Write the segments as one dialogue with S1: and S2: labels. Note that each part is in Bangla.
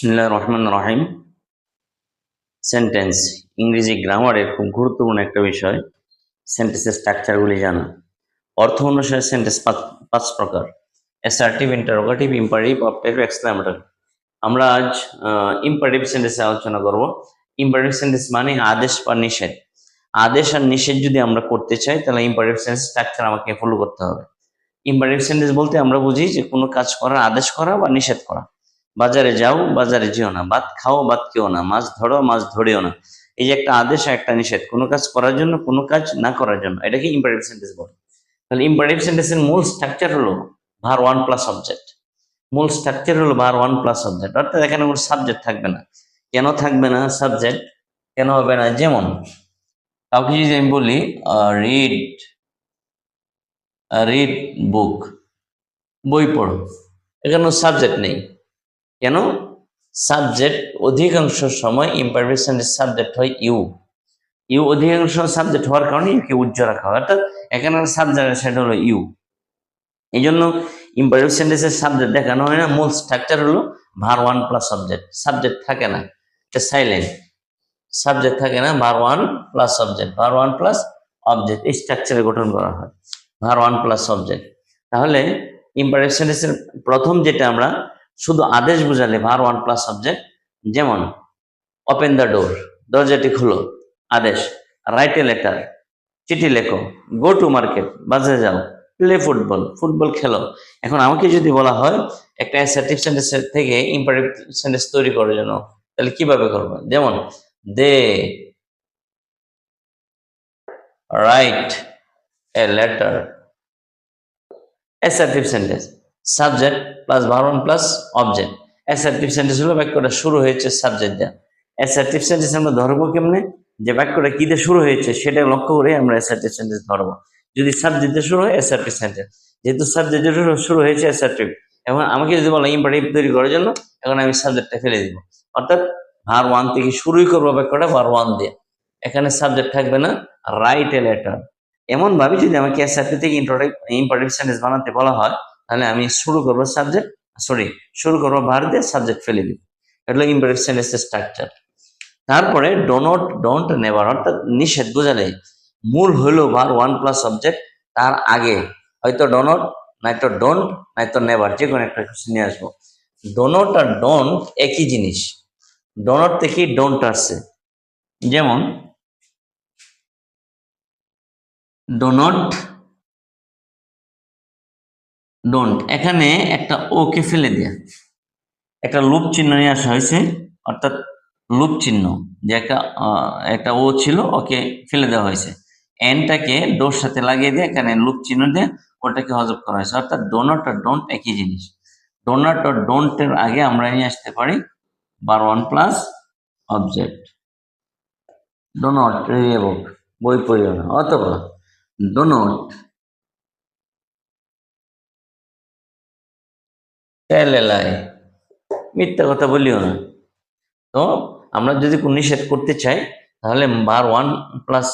S1: বিসমিল্লাহ রহমান রহিম। সেন্টেন্স ইংরেজি গ্রামারের খুব গুরুত্বপূর্ণ একটা বিষয়। সেন্টেন্সের স্ট্রাকচারগুলি জানা। অর্থ অনুসারে সেন্টেন্স পাঁচ প্রকার। Assertive interrogative imperative optative exclamatory আমরা আজ ইম্পারেটিভ সেন্টেন্সে আলোচনা করব। ইম্পারেটিভ সেন্টেন্স মানে আদেশ বা নিষেধ। আদেশ আর নিষেধ যদি আমরা করতে চাই, তাহলে ইম্পারেটিভ সেন্টেন্স স্ট্রাকচার আমাকে ফলো করতে হবে। ইম্পারেটিভ সেন্টেন্স বলতে আমরা বুঝি যে কোনো কাজ করার আদেশ করা বা নিষেধ করা। বাজারে যাও, বাজারে যেও না। ভাত খাও, ভাত খেও না। মাছ ধরো, মাছ ধরিও না। এই যে একটা আদেশ আর একটা নিষেধ। কোনো কাজ করার জন্য, কোনো কাজ না করার জন্য। এটাকে ইম্পারেটিভ সেন্টেন্স বলে। তাহলে ইম্পারেটিভ সেন্টেন্সের মূল স্ট্রাকচার হলো ভার ওয়ান প্লাস অবজেক্ট মূল স্ট্রাকচার হলো ভার ওয়ান প্লাস অবজেক্ট অর্থাৎ এখানে কোনো সাবজেক্ট থাকবে না। কেন থাকবে না সাবজেক্ট কেন হবে না? যেমন, কাউকে যদি আমি বলি রিড রিড বুক বই পড়ো। এখানে সাবজেক্ট নেই। কেন? সাবজেক্ট অধিকাংশ সময় সেন্টেন্স সাবজেক্ট হয় ইউ ইউ অধিকাংশ সাবজেক্ট হওয়ার কারণে ইউকে উজ্জ্বল রাখা হয়। অর্থাৎ এখানে সাবজেক্ট সেটা হলো ইউ এই জন্য ইম্পারেটিভ সেন্টেন্সের সাবজেক্ট দেখানো হয় না, মূল স্ট্রাকচার হলো verb one plus subject subject থাকে না, এটা সাইলেন্ট সাবজেক্ট থাকে না verb one plus subject verb one plus object এই স্ট্রাকচারে গঠন করা হয় ভার ওয়ান প্লাস সাবজেক্ট তাহলে ইম্পারেটিভ সেন্টেন্সের প্রথম যেটা আমরা শুধু আদেশ বোঝালে ভার ওয়ান প্লাস সাবজেক্ট, যেমন ওপেন দ্য ডোর দরজাটি খুলো, আদেশ রাইট এ লেটার চিঠি লেখো গো টু মার্কেট বাজে যাও প্লে ফুটবল ফুটবল খেলো। এখন আমাকে যদি বলা হয়, একটা অ্যাসার্টিভ সেন্টেন্স থেকে ইম্পারেটিভ সেন্টেন্স তৈরি করার জন্য তাহলে কীভাবে করব? যেমন they write a letter assertive sentence subject plus verb one plus object assertive sentence হলো বাক্যটা শুরু হয়েছে সাবজেক্ট দেওয়া অ্যাসার্টিভ সেন্টেন্স আমরা ধরবো কেমনে? যে বাক্যটা কি দিয়ে শুরু হয়েছে সেটা লক্ষ্য করে আমরা অ্যাসার্টিভ সেন্টেন্স ধরবো। যদি সাবজেক্ট দিয়ে শুরু হয় অ্যাসার্টিভ সেন্টেন্স যেহেতু সাবজেক্ট দিয়ে শুরু হয়েছে অ্যাসার্টিভ এখন আমাকে যদি বলো ইম্পারেটিভ তৈরি করার জন্য, এখন আমি সাবজেক্টটা ফেলে দিব। অর্থাৎ ভার ওয়ান থেকে শুরুই করব বাক্যটা ভার ওয়ান দিয়ে। এখানে সাবজেক্ট থাকবে না রাইট এ লেটার এমন ভাবে যদি আমাকে অ্যাসার্টিভ থেকে ইম্পারেটিভ সেন্টেন্স বানাতে বলা হয় তাহলে আমি শুরু করব সাবজেক্ট সরি শুরু করব ভার দিয়ে সাবজেক্ট ফেলে দিব। এটা ইম্পারেটিভ সেন্টেন্সের স্ট্রাকচার তারপরে ডোনট ডোন্ট নেভার অর্থাৎ নিষেধ বোঝালে মূল হলো ভার ওয়ান প্লাস সাবজেক্ট তার আগে। হয়তো ডোনট নয়তো ডোন্ট নয়তো নেভার যে কোনো একটা কিছু নিয়ে আসব। ডোনট আর ডোন্ট একই জিনিস। ডোনট থেকেই ডোন্ট আসছে। যেমন ডোনট ডোন্ট এখানে একটা ওকে ফেলে দেয়া। একটা লুপ চিহ্ন নিয়ে আসা হয়েছে, অর্থাৎ লুপ চিহ্ন, যে একটা একটা ও ছিল ওকে ফেলে দেওয়া হয়েছে। এনটাকে ডোর সাথে লাগিয়ে দিয়ে এখানে লুপ চিহ্ন দিয়ে ওটাকে হজব করা হয়েছে। অর্থাৎ ডোনট আর ডোন্ট একই জিনিস। ডোনট আর ডোন্টের আগে আমরা নিয়ে আসতে পারি বার one plus object don't read a book বই পড়িও না অথবা ডোনট লাই মিথ্যা কথা বলিও না। তো আমরা যদি কোনো নিষেধ করতে চাই, তাহলে বার ওয়ান প্লাস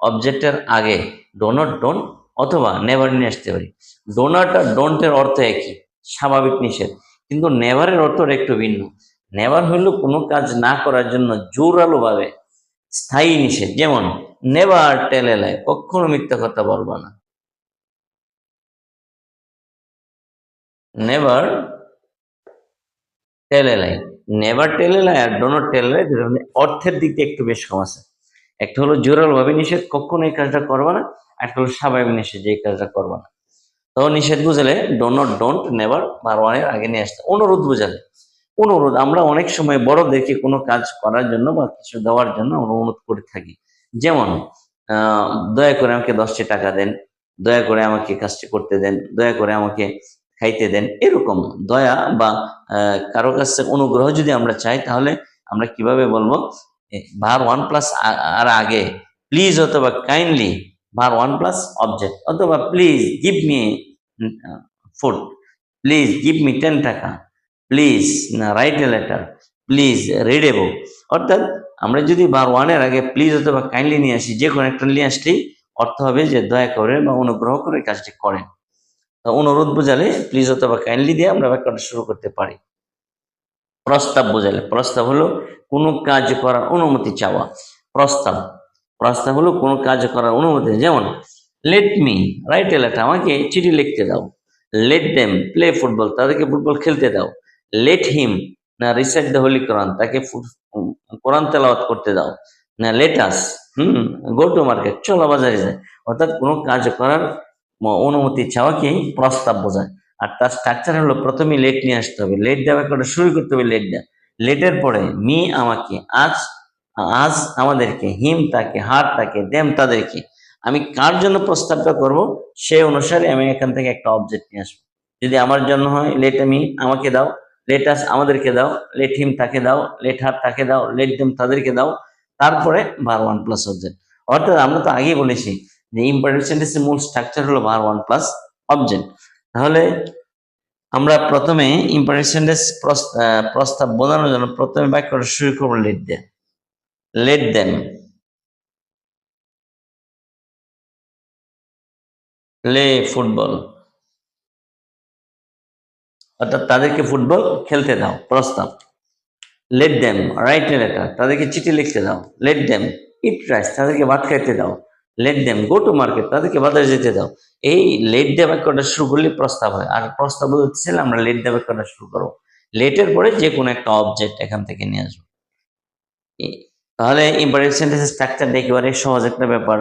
S1: অবজেক্টের আগে ডোনট ডোন অথবা নেভার নিয়ে আসতে পারি। ডোনাট আর ডোন্টের অর্থ একই, স্বাভাবিক নিষেধ। কিন্তু নেভারের অর্থটা একটু ভিন্ন। নেভার হইল কোনো কাজ না করার জন্য জোরালো ভাবে স্থায়ী নিষেধ। যেমন, নেভার টেলে লাই কখনো মিথ্যা কথা বলব না। নেভার টেলে লাই নেভার টেলে লাই আর ডোনট টেলে লাই মধ্যে অর্থের দিক দিয়ে একটু বেশ কম আছে। একটা হলো জোরালো ভাবে নিষেধ কখনো এই কাজটা করবা না। একটা হলো স্বাভাবিক নিষেধ এই কাজটা করবা না। তো নিষেধ বুঝালে ডোনট ডোন্ট নেভার বারওয়ানের আগে নিয়ে আসতে। অনুরোধ বুঝালে। অনুরোধ, আমরা অনেক সময় বড় বড়দেরকে কোনো কাজ করার জন্য বা কিছু দেওয়ার জন্য অনুরোধ করে থাকি। যেমন দয়া করে আমাকে দশটি টাকা দেন, দয়া করে আমাকে কাজটি করতে দেন, দয়া করে আমাকে খাইতে দেন, এরকম দয়া বা কারও কাছে অনুগ্রহ যদি আমরা চাই, তাহলে আমরা কীভাবে বলব ভার ওয়ান প্লাস আর আগে প্লিজ অথবা kindly verb one plus object অথবা please give me food please give me ten taka please না write a letter please read a book অর্থাৎ আমরা যদি বার ওয়ানের আগে প্লিজ অথবা কাইন্ডলি নিয়ে আসি যে কোনো একটা নিয়ে আসলেই অর্থ হবে যে দয়া করে বা অনুগ্রহ করে কাজটি করেন। অনুরোধ বোঝালে প্লিজ অথবা কাইন্ডলি দিয়ে আমরা ব্যাপারটা শুরু করতে পারি। প্রস্তাব বোঝালে। প্রস্তাব হলো, কোনো কাজ করার অনুমতি চাওয়া। প্রস্তাব। প্রস্তাব হলো, কোনো কাজ করার অনুমতি যেমন let me write a letter আমাকে চিঠি লিখতে দাও। লেট দেম প্লে ফুটবল তাদেরকে ফুটবল খেলতে দাও। লেট হিম না রিসাইট দ্য হোলি কোরআন তাকে কোরআন তেলাওয়াত করতে দাও। না let us hmm go to market চলো বাজারে যায় অর্থাৎ কোনো কাজ করার অনুমতি চাওয়াকেই প্রস্তাব বোঝায়। আর তার স্ট্রাকচার হলো প্রথমে লেট নিয়ে আসতে হবে। লেট দেওয়া করে শুরু করতে হবে লেট দেওয়া। লেটের পরে মি আমাকে আজ আজ আমাদেরকে, হিম তাকে, হার তাকে, দেম তাদেরকে, আমি কার জন্য প্রস্তাবটা করব সে অনুসারে আমি এখান থেকে একটা অবজেক্ট নিয়ে আসব। যদি আমার জন্য হয় লেট আমি আমাকে দাও লেট আস আমাদেরকে দাও লেট হিম তাকে দাও লেট হার তাকে দাও লেট দেম তাদেরকে দাও, তারপরে ভার ওয়ান প্লাস অবজেক্ট অর্থাৎ আমরা তো আগেই বলেছি ইম্পারেটিভ সেন্টেন্সের মূল স্ট্রাকচার হলো ভার ওয়ান প্লাস অবজেক্ট তাহলে আমরা প্রথমে ইম্পারেটিভ সেন্টেন্স প্রস্তাব বোঝানোর জন্য প্রথমে বাক্যটা শুরু করব লেট দিয়ে লেট দেম প্লে ফুটবল। অর্থাৎ তাদেরকে ফুটবল খেলতে দাও, প্রস্তাব। Let them write a letter তাদেরকে চিঠি লিখতে দাও। লেট দেম ইট রাইস তাদেরকে ভাত খাইতে দাও। Let them go to market তাদেরকে বাজারে যেতে দাও। এই লেট দে বাক্যটা শুরু করলে প্রস্তাব হয়। আর প্রস্তাব হচ্ছে আমরা লেট দে বাক্যটা শুরু করব। লেটের পরে যে কোনো একটা অবজেক্ট এখান থেকে নিয়ে আসব। তাহলে ইম্পারেটিভ সেন্টেন্সের স্ট্রাকচারটা একেবারে সহজ একটা ব্যাপার।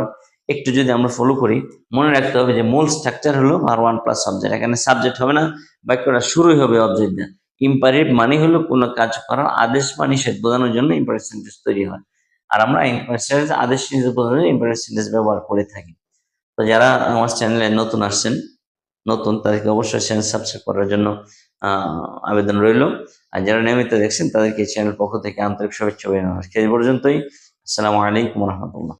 S1: একটু যদি আমরা ফলো করি, মনে রাখতে হবে যে মূল স্ট্রাকচার হলো আর ওয়ান প্লাস সাবজেক্ট এখানে সাবজেক্ট হবে না বাক্যটা শুরুই হবে অবজেক্ট দিয়ে ইম্পারেটিভ মানে হলো কোনো কাজ করার আদেশ বা নিষেধ বোঝানোর জন্য ইম্পারেটিভ সেন্টেন্স তৈরি হয়। আর আমরা ইম্পারেটিভ আদেশ বোঝানোর জন্য ব্যবহার করে থাকি। তো যারা আমার চ্যানেলে নতুন আসছেন, নতুন, তাদেরকে অবশ্যই চ্যানেল সাবস্ক্রাইব করার জন্য আবেদন রইল। আর যারা নিয়মিত দেখছেন, তাদেরকে চ্যানেল পক্ষ থেকে আন্তরিক শুভেচ্ছা অভিনন্দন। এই পর্যন্তই। আসসালামু আলাইকুম রহমতুল্লাহ।